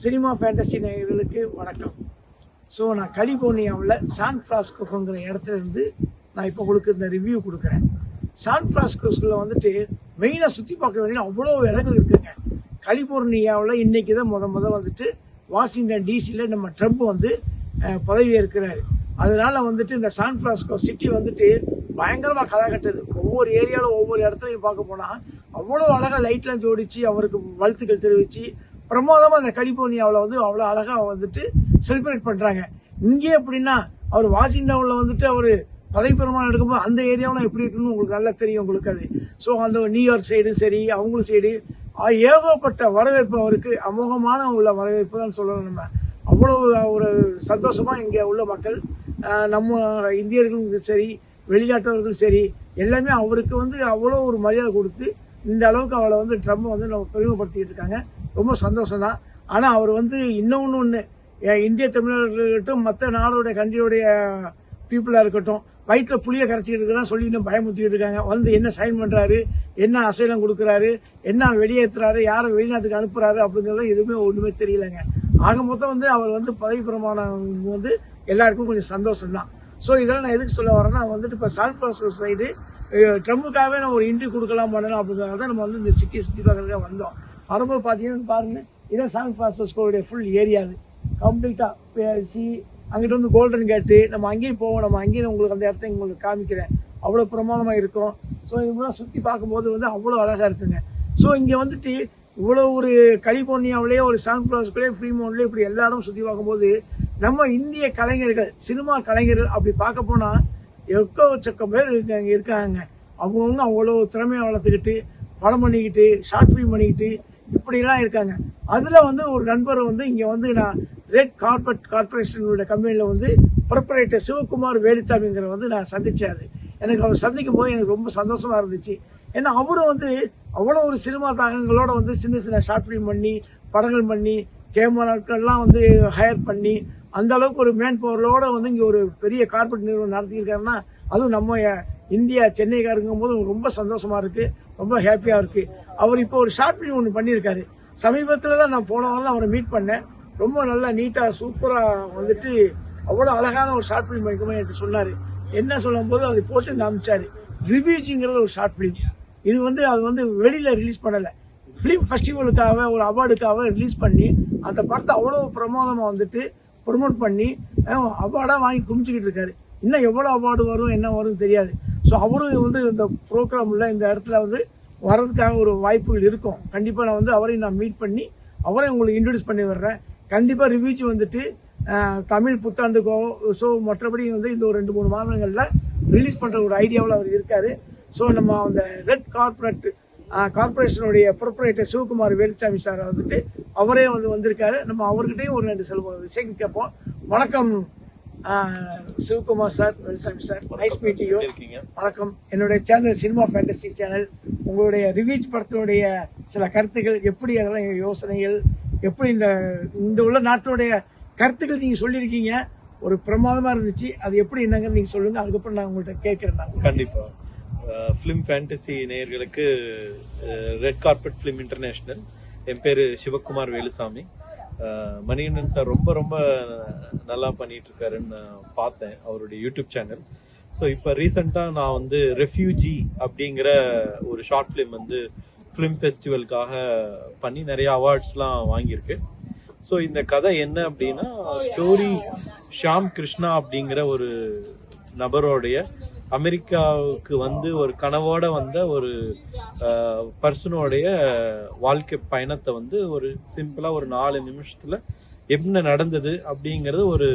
Cinema fantasy நேயர்களுக்கு வணக்கம். So நான் கலிபோர்னியாவில் சான் ஃப்ராஸ்கோங்கிற இடத்துல இருந்து நான் இப்போ உங்களுக்கு இந்த ரிவ்யூ கொடுக்குறேன். சான் ஃப்ராஸ்கோஸில் வந்துட்டு மெயினாக சுற்றி பார்க்க வேண்டிய அவ்வளோ இடங்கள் இருக்குங்க. கலிபோர்னியாவில் இன்றைக்கி தான் முத முத வந்துட்டு வாஷிங்டன் டிசியில் நம்ம ட்ரம்ப் வந்து பதவி ஏற்கிறாரு அதனால வந்துட்டு இந்த சான் ஃப்ரான்ஸ்கோ சிட்டி வந்துட்டு பயங்கரமாக களை கட்டுது. ஒவ்வொரு ஏரியாவில் ஒவ்வொரு இடத்துலையும் பார்க்க போனால் அவ்வளோ அழகாக லைட்லாம் ஜோடிச்சு அவருக்கு வாழ்த்துக்கள் தெரிவித்து பிரமாதமாக அந்த கலிபோர்னியாவில் வந்து அவ்வளோ அழகாக வந்துட்டு செலிப்ரேட் பண்ணுறாங்க இங்கே எப்படின்னா அவர் வாஷிங்டனில் வந்துட்டு அவர் பதவி பிரமாணம் எடுக்கும்போது அந்த ஏரியாவில் எப்படி இருக்குன்னு உங்களுக்கு நல்லா தெரியும் உங்களுக்கு அது. ஸோ அந்த நியூயார்க் சைடு சரி அவங்களும் சைடு ஏகப்பட்ட வரவேற்பு அவருக்கு அமோகமான உள்ள வரவேற்பு தான் சொல்லணும் நம்ம. அவ்வளோ ஒரு சந்தோஷமாக இங்கே உள்ள மக்கள் நம்ம இந்தியர்களும் சரி வெளிநாட்டவர்களும் சரி எல்லாமே அவருக்கு வந்து அவ்வளோ ஒரு மரியாதை கொடுத்து இந்த அளவுக்கு அவளை வந்து ட்ரம்ப் வந்து நம்ம பெருமைப்படுத்திக்கிட்டு இருக்காங்க. ரொம்ப சந்தோஷம் தான் ஆனால் அவர் வந்து இன்னொன்று ஒன்று இந்திய தமிழர்கள் இருக்கட்டும் மற்ற நாடோடைய கண்ட்ரியோடைய பீப்புளாக இருக்கட்டும் வயிற்றில் புளிய கரைச்சிக்கிட்டு இருக்கிறதா சொல்லி இன்னும் பயமுத்திட்டு இருக்காங்க. வந்து என்ன சைன் பண்ணுறாரு என்ன அசைலம் கொடுக்குறாரு என்ன வெளியேற்றுறாரு யாரை வெளிநாட்டுக்கு அனுப்புகிறாரு அப்படிங்கிறது எதுவுமே ஒன்றுமே தெரியலங்க. ஆக மொத்தம் வந்து அவர் வந்து பதவி பிரமாணம் வந்து எல்லாருக்கும் கொஞ்சம் சந்தோஷம் தான் ஸோ இதெல்லாம் நான் எதுக்கு சொல்ல வரேன்னா வந்துட்டு இப்போ சான் பிரான்சிஸ்கோ சைடு ட்ரம்புக்காகவே நம்ம ஒரு இன்ட்ரி கொடுக்கலாம் பண்ணலாம் அப்படிங்கிறத தான் நம்ம வந்து இந்த சிட்டியை சுற்றி பார்க்குறதுக்காக வந்தோம். வரும்போது பார்த்தீங்கன்னா பாருங்க. இதான் சான் பிரான்சிஸ்கோடைய ஃபுல் ஏரியா அது. கம்ப்ளீட்டாக பேசி அங்கிட்ட வந்து கோல்டன் கேட்டு நம்ம அங்கேயும் போவோம். நம்ம அங்கேயும் உங்களுக்கு அந்த இடத்த உங்களுக்கு காமிக்கிறேன். அவ்வளோ பிரமாதமாக இருக்கும். ஸோ இவங்களாம் சுற்றி பார்க்கும்போது வந்து அவ்வளோ அழகாக இருக்குங்க. ஸோ இங்கே வந்துட்டு இவ்வளோ ஒரு கலிபோர்னியாவிலேயே ஒரு சான் பிரான்சிஸ்கோலேயே ஃப்ரீமோன்லேயே இப்படி எல்லா இடமும் சுற்றி பார்க்கும்போது நம்ம இந்திய கலைஞர்கள் சினிமா கலைஞர்கள் அப்படி பார்க்க போனால் எக்கச்சக்கம் பேர் இருக்காங்க இருக்காங்க. அவங்கவுங்க அவ்வளோ திறமையை வளர்த்துக்கிட்டு படம் பண்ணிக்கிட்டு ஷார்ட் ஃபிலிம் பண்ணிக்கிட்டு இப்படிலாம் இருக்காங்க. அதில் வந்து ஒரு நண்பர் வந்து இங்கே வந்து நான் ரெட் கார்பெட் கார்பரேஷனோட கம்பெனியில் வந்து ப்ரப்பரேட்டர் சிவகுமார் வேலுச்சாமிங்கிற வந்து நான் சந்தித்தேன் அது. எனக்கு அவர் சந்திக்கும் போது எனக்கு ரொம்ப சந்தோஷமாக இருந்துச்சு. ஏன்னா அவரும் வந்து அவ்வளோ ஒரு சினிமா தாகங்களோட வந்து சின்ன சின்ன ஷார்ட் ஃபிலிம் பண்ணி படங்கள் பண்ணி கேமராக்கள்லாம் வந்து ஹையர் பண்ணி அந்த அளவுக்கு ஒரு மேன் பவரோட வந்து இங்கே ஒரு பெரிய கார்பரேட் நிறுவனம் நடத்தியிருக்காருன்னா அதுவும் நம்ம இந்தியா சென்னைக்காருங்கும் போது ரொம்ப சந்தோஷமாக இருக்குது ரொம்ப ஹாப்பியா இருக்கு. அவர் இப்போ ஒரு ஷார்ட் ஃபிலிம் ஒன்று பண்ணியிருக்காரு. சமீபத்தில் தான் நான் போன வாரம் அவரை மீட் பண்ணேன். ரொம்ப நல்லா நீட்டாக சூப்பராக வந்துட்டு அவ்வளோ அழகான ஒரு ஷார்ட் ஃபிலிம் பண்ணிக்கணும் என்று சொன்னார். என்ன சொல்லும் போது அதை போட்டு காமிச்சார். ரிவ்யூஜிங்கிறது ஒரு ஷார்ட் ஃபிலிம் இது வந்து அது வந்து வெளியில் ரிலீஸ் பண்ணலை. ஃபிலிம் ஃபெஸ்டிவலுக்காக ஒரு அவார்டுக்காக ரிலீஸ் பண்ணி அந்த படத்தை அவ்வளோ பிரமோதமாக வந்துட்டு ப்ரொமோட் பண்ணி அவார்டாக வாங்கி குமிச்சிக்கிட்டு இருக்காரு. இன்னும் எவ்வளோ அவார்டு வரும் என்ன வரும்னு தெரியாது. ஸோ அவரும் வந்து இந்த ப்ரோக்ராமில் இந்த இடத்துல வந்து வர்றதுக்காக ஒரு வாய்ப்புகள் இருக்கும். கண்டிப்பாக நான் வந்து அவரையும் நான் மீட் பண்ணி அவரையும் உங்களுக்கு இன்ட்ரடியூஸ் பண்ணி வர்றேன் கண்டிப்பாக ரிவ்யூச்சு வந்துட்டு தமிழ் புத்தாண்டுக்கோ ஸோ மற்றபடி வந்து இந்த ஒரு ரெண்டு மூணு மாதங்களில் ரிலீஸ் பண்ணுற ஒரு ஐடியாவில் அவர் இருக்கார். ஸோ நம்ம அந்த ரெட் கார்பரேட் கார்பரேஷனுடைய ப்ரொப்ரேட்டர் சிவகுமார் வேலுச்சாமி சார் வந்துட்டு அவரே வந்து வந்திருக்காரு. நம்ம அவர்கிட்டையும் ஒரு ரெண்டு சில விஷயம் கேட்போம். வணக்கம். Sivakumar sir Veluchamy sir nice இருக்கீங்க? வணக்கம். என்னுடைய சேனல் சினிமா ஃபேண்டசி சேனல் உங்களுடைய ரிவ்யூஸ் படத்தினுடைய சில கருத்துக்கள் எப்படி அதெல்லாம் யோசனைகள் எப்படி இந்த இந்த உள்ள நாட்டினுடைய கருத்துக்கள் நீங்க சொல்லியிருக்கீங்க ஒரு பிரமாதமா இருந்துச்சு. அது எப்படி என்னங்க நீங்க சொல்லுங்க. அதுக்கப்புறம் நான் உங்கள்கிட்ட கேட்கிறேன் நான். கண்டிப்பா. ஃபிலிம் ஃபேண்டசி நேயர்களுக்கு ரெட் கார்பெட் ஃபிலிம் இன்டர்நேஷனல் என் பேரு சிவகுமார் வேலுசாமி. மணிகண்டன் சார் ரொம்ப ரொம்ப நல்லா பண்ணிட்டு இருக்காருன்னு நான் பார்த்தேன் அவருடைய யூடியூப் சேனல். ஸோ இப்போ ரீசெண்டாக நான் வந்து ரெஃப்யூஜி அப்படிங்கிற ஒரு ஷார்ட் ஃபிலிம் வந்து ஃபிலிம் ஃபெஸ்டிவலுக்காக பண்ணி நிறைய அவார்ட்ஸ்லாம் வாங்கியிருக்கு. ஸோ இந்த கதை என்ன அப்படின்னா ஸ்டோரி ஷாம் கிருஷ்ணா அப்படிங்கிற ஒரு நபரோடைய அமெரிக்காவுக்கு வந்து ஒரு கனவோட வந்த ஒரு பர்சனோடைய வாழ்க்கை பயணத்தை வந்து ஒரு சிம்பிளா ஒரு நாலு நிமிஷத்துல என்ன நடந்தது அப்படிங்கிறது ஒரு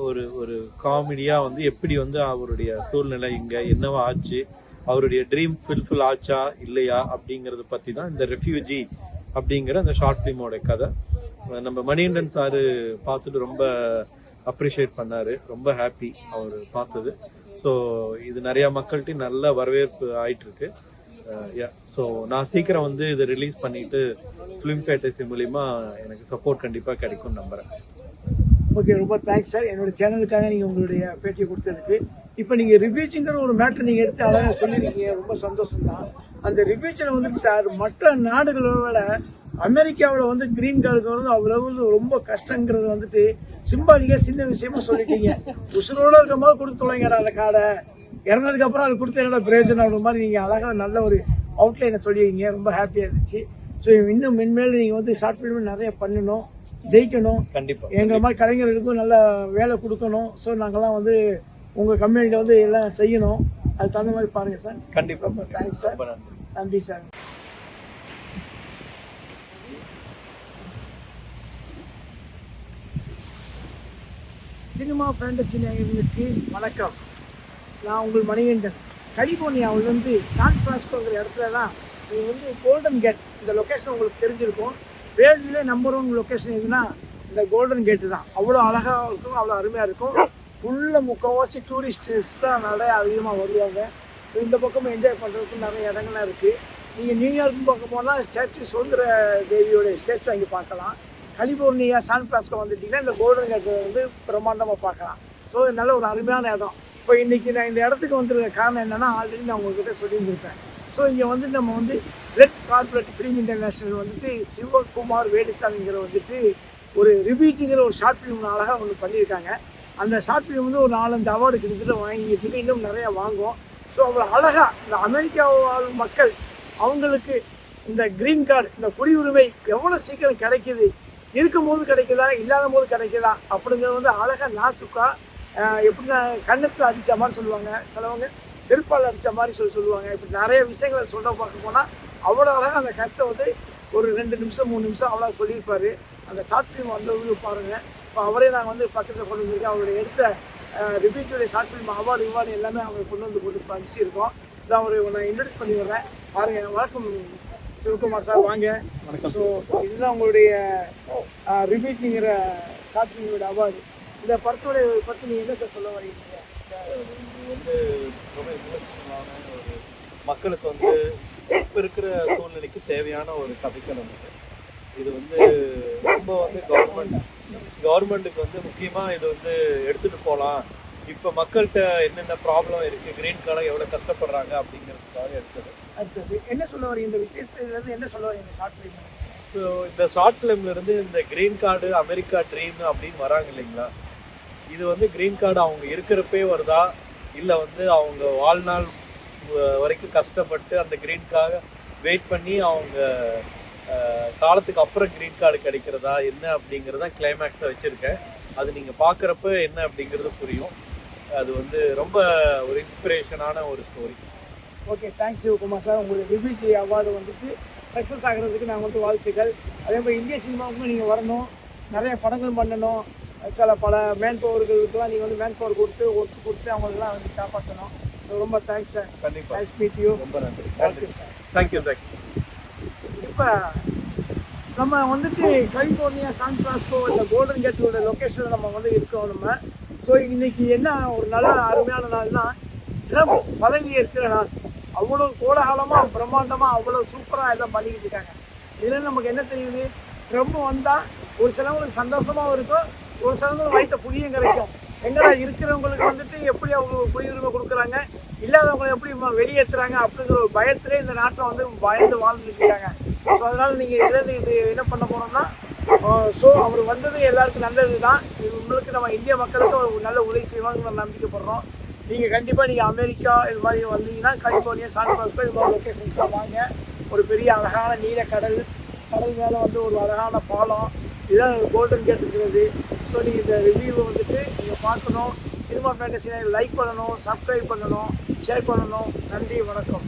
ஒரு ஒரு காமெடியா வந்து எப்படி வந்து அவருடைய சூழ்நிலை இங்க என்னவா ஆச்சு அவருடைய ட்ரீம் ஃபில்ஃபில் ஆச்சா இல்லையா அப்படிங்கறத பத்தி தான் இந்த ரெஃப்யூஜி அப்படிங்கிற அந்த ஷார்ட் ஃபிலிமோட கதை. நம்ம மணிகண்டன் சாரு பார்த்துட்டு ரொம்ப அப்ரிஷியேட் பண்ணாரு. ரொம்ப ஹாப்பி அவர் பார்த்தது. ஸோ இது நிறைய மக்கள்கிட்ட நல்ல வரவேற்பு ஆயிட்டு இருக்கு ஸோ uh, நான் சீக்கிரம் வந்து இதை ரிலீஸ் பண்ணிட்டு ஃபிலிம் ஃபேட்டசி மூலியமா எனக்கு சப்போர்ட் கண்டிப்பா கிடைக்கும் நம்புறேன். ஓகே ரொம்ப தேங்க்ஸ் சார் என்னோட சேனலுக்காக நீங்க உங்களுடைய பேட்டியை கொடுத்ததுக்கு. இப்போ நீங்க ரிவ்யூச்சுங்கிற ஒரு மேட்டர் நீங்க எடுத்து அழகாக சொல்லியிருக்கீங்க ரொம்ப சந்தோஷம் தான் அந்த ரிவ்யூச்சில் வந்துட்டு சார் மற்ற நாடுகளோட அமெரிக்காவில் வந்து கிரீன் கார்டுக்கு வந்து அவ்வளவு ரொம்ப கஷ்டங்கிறது வந்துட்டு சிம்பாலிக்கா சின்ன விஷயமா சொல்லிட்டீங்க. உசுரோட இருக்கும் போது கொடுத்து தொலைங்கடா அந்த கார்டை இறந்ததுக்கு அப்புறம் அது கொடுத்த என்னோட பிரயோஜனம் அப்படின்ற மாதிரி நீங்க அழகா நல்ல ஒரு அவுட்லைனை சொல்லியிருக்கீங்க. ரொம்ப ஹாப்பியா இருந்துச்சு. ஸோ இன்னும் மென்மேலும் நீங்க வந்து ஷார்ட் ஃபிலிம் நிறைய பண்ணணும் ஜெயிக்கணும். கண்டிப்பா. எங்களை மாதிரி கலைஞர்களுக்கும் நல்ல வேலை கொடுக்கணும். ஸோ நாங்கெல்லாம் வந்து உங்க கம்பெனியில் வந்து எல்லாம் செய்யணும். அதுக்கு தகுந்த மாதிரி பாருங்க சார். கண்டிப்பா. ரொம்ப தேங்க்ஸ் சார். நன்றி சார். சினிமா ஃபேண்டசி நேயர்களுக்கு வணக்கம். நான் உங்கள் மணிகண்டன். கலிபோர்னியாவில் வந்து சான் பிரான்ஸ்கோங்கிற இடத்துல தான் இது வந்து கோல்டன் கேட் இந்த லொக்கேஷன் உங்களுக்கு தெரிஞ்சிருக்கும். வேர்ல்டுலேயே நம்பர் ஒன் லொக்கேஷன் எதுனா இந்த கோல்டன் கேட்டு தான். அவ்வளோ அழகாக இருக்கும் அவ்வளோ அருமையாக இருக்கும். ஃபுல்லாக முக்கால்வாசி டூரிஸ்டர்ஸ் தான் நிறைய அதிகமாக வருவாங்க. ஸோ இந்த பக்கம் என்ஜாய் பண்ணுறதுக்கு நிறைய இடங்கள்லாம் இருக்குது நீங்கள் நியூயார்க் பக்கம் போனால் ஸ்டாச்சு சுதந்திர தேவியோடைய ஸ்டாச்சு அங்கே பார்க்கலாம். கலிபோர்னியா சான் பிரான்ஸ்கோ வந்துட்டிங்கன்னா இந்த கோல்டன் கேட் வந்து பிரம்மாண்டமாக பார்க்கலாம். ஸோ நல்ல ஒரு அருமையான இடம். இப்போ இன்றைக்கி நான் இந்த இடத்துக்கு வந்துருக்க காரணம் என்னென்னா ஆல்ரெடி நான் உங்ககிட்ட சொல்லியிருந்திருப்பேன். ஸோ இங்கே வந்து நம்ம வந்து ரெட் கார்பரேட் ஃபிலிம் இன்டர்நேஷனல் வந்துட்டு சிவகுமார் வேலுச்சாமிங்கிற வந்துட்டு ஒரு ரிபீட்டுங்கிற ஒரு ஷார்ட் ஃபிலிம் அழகாக ஒன்று பண்ணியிருக்காங்க. அந்த ஷார்ட் ஃபிலிம் வந்து ஒரு நாலஞ்சு அவார்டு கிட்டத்தட்ட வாங்கிட்டு இருக்கு இன்னும் நிறைய வாங்குவோம். ஸோ அவ்வளோ அழகாக இந்த அமெரிக்கா வாழும் மக்கள் அவங்களுக்கு இந்த க்ரீன் கார்டு இந்த குடியுரிமை எவ்வளோ சீக்கிரம் கிடைக்குது இருக்கும் போது கிடைக்குதா இல்லாத போது கிடைக்குதா அப்படிங்கிறது வந்து அழகாக நாசுக்கா எப்படின்னா கண்ணத்தில் அடித்த மாதிரி சொல்லுவாங்க. சிலவங்க செருப்பால் அடித்த மாதிரி சொல்லி சொல்லுவாங்க. இப்படி நிறைய விஷயங்களை சொல்ல பார்க்க போனால் அவ்வளோ அழகாக அந்த கருத்தை வந்து ஒரு ரெண்டு நிமிஷம் மூணு நிமிஷம் அவ்வளோ சொல்லியிருப்பார். அந்த ஷார்ட் ஃபிலிம் வந்து பாருங்கள் இப்போ அவரே நாங்கள் வந்து பக்கத்தில் கொண்டு வந்திருக்கோம் அவருடைய எடுத்த ரிபீட்டுடைய ஷார்ட் ஃபிலிம் அவார்டு இவார்டு எல்லாமே அவங்க கொண்டு வந்து கொண்டு அனுப்பிச்சிருக்கோம். இதான் அவரை நான் இன்ட்ரடியூஸ் பண்ணி வர்றேன் பாருங்கள் வணக்கம். சிவகுமார் சார் வாங்க. ஸோ இதுதான் உங்களுடைய ரிபீட்டுங்கிற ஷார்ட் அவார்டு. இந்த படத்தோட பற்றி நீங்கள் என்ன சார் சொல்ல வரீங்க? வந்து மக்களுக்கு வந்து இப்ப இருக்கிற சூழ்நிலைக்கு தேவையான ஒரு கதைக்களம் இது இது வந்து ரொம்ப வந்து கவர்மெண்ட் கவர்மெண்ட்டுக்கு வந்து முக்கியமா இது வந்து எடுத்துட்டு போகலாம் இப்ப மக்கள்கிட்ட என்னென்ன ப்ராப்ளம் இருக்கு? கிரீன் கார்டை எவ்வளவு கஷ்டப்படுறாங்க அப்படிங்கிறதுக்காக எடுத்தது. அடுத்தது என்ன சொல்ல வரீங்க இந்த விஷயத்துலேருந்து என்ன சொல்ல வரீங்க ஷார்ட் ஃபிலிம் ஸோ இந்த ஷார்ட் ஃபிலிம்லேருந்து இந்த கிரீன் கார்டு அமெரிக்கா ட்ரீம் அப்படின்னு வராங்க இல்லைங்களா? இது வந்து கிரீன் கார்டு அவங்க இருக்கிறப்பே வருதா? இல்லை வந்து அவங்க வாழ்நாள் வரைக்கும் கஷ்டப்பட்டு அந்த கிரீன்காக வெயிட் பண்ணி அவங்க காலத்துக்கு அப்புறம் கிரீன் கார்டு கிடைக்கிறதா? என்ன அப்படிங்கிறத கிளைமேக்ஸை வச்சுருக்கேன். அது நீங்கள் பார்க்குறப்ப என்ன அப்படிங்கிறது புரியும். அது வந்து ரொம்ப ஒரு இன்ஸ்பிரேஷனான ஒரு story okay thanks Sivakumar sir உங்களுடைய விபிஜி அவார்டு வந்துட்டு சக்ஸஸ் ஆகிறதுக்கு நான் வந்து வாழ்த்துக்கள். அதே மாதிரி இந்திய சினிமாவுக்கும் நீங்கள் வரணும். நிறைய படங்கள் பண்ணணும். சில பல மேன் பவர்களுக்கெல்லாம் நீங்கள் வந்து மேன் பவர் கொடுத்து ஒர்க் கொடுத்து அவங்களெல்லாம் வந்து காப்பாற்றணும். ஸோ ரொம்ப தேங்க்ஸ் சார் கண்டிப்பாக நைஸ் மீட் யூ ரொம்ப நன்றி. தேங்க்யூ சார் தேங்க்யூ தேங்க்யூ இப்போ நம்ம வந்துட்டு கலிபோர்னியா சான் பிரான்ஸ்கோ இந்த கோல்டன் கேட்டோட லொக்கேஷனில் நம்ம வந்து இருக்கோம் நம்ம. ஸோ இன்னைக்கு என்ன ஒரு நல்ல அருமையான நாள்னா ட்ரம்ப் பதவி இருக்கிற நாள். அவ்வளோ கோலாகலமாக பிரம்மாண்டமாக அவ்வளோ சூப்பராக எல்லாம் பண்ணிக்கிட்டு இருக்காங்க. இதில் நமக்கு என்ன தெரியுது? ட்ரம்ப் வந்தால் ஒரு சிலவங்களுக்கு சந்தோஷமாகவும் இருக்கும். ஒரு சிலவங்களுக்கு வைத்த புளியும் கிடைக்கும். எங்கடா இருக்கிறவங்களுக்கு வந்துட்டு எப்படி அவங்க குடியுரிமை கொடுக்குறாங்க? இல்லாதவங்களை எப்படி வெளியேற்றுறாங்க அப்படிங்கிற ஒரு பயத்திலே இந்த நாட்டில் வந்து பயந்து வாழ்ந்துட்டு இருக்காங்க. ஸோ அதனால் நீங்கள் இதில் இது என்ன பண்ண போனோம்னா ஸோ அவர் வந்தது எல்லாருக்கும் நல்லது தான் இது உங்களுக்கு நம்ம இந்திய மக்களுக்கு ஒரு நல்ல உதவி செய்வாங்கன்னு நம்ம நம்பிக்கைப்படுறோம். நீங்கள் கண்டிப்பாக நீங்கள் அமெரிக்கா இது மாதிரி வந்தீங்கன்னா கலிஃபோர்னியா சான் பிரான்ஸ்கோ இது மாதிரி லொக்கேஷன்ஸ்லாம் வாங்க. ஒரு பெரிய அழகான நீல கடல் கடல் மேலே வந்து ஒரு அழகான பாலம். இதுதான் கோல்டன் கேட் இருக்கிறது. ஸோ நீங்கள் இந்த ரிவ்யூவை வந்துட்டு நீங்கள் பார்க்கணும். சினிமா ஃபேண்டஸினை லைக் பண்ணணும் சப்ஸ்கிரைப் பண்ணணும் ஷேர் பண்ணணும். நன்றி வணக்கம்.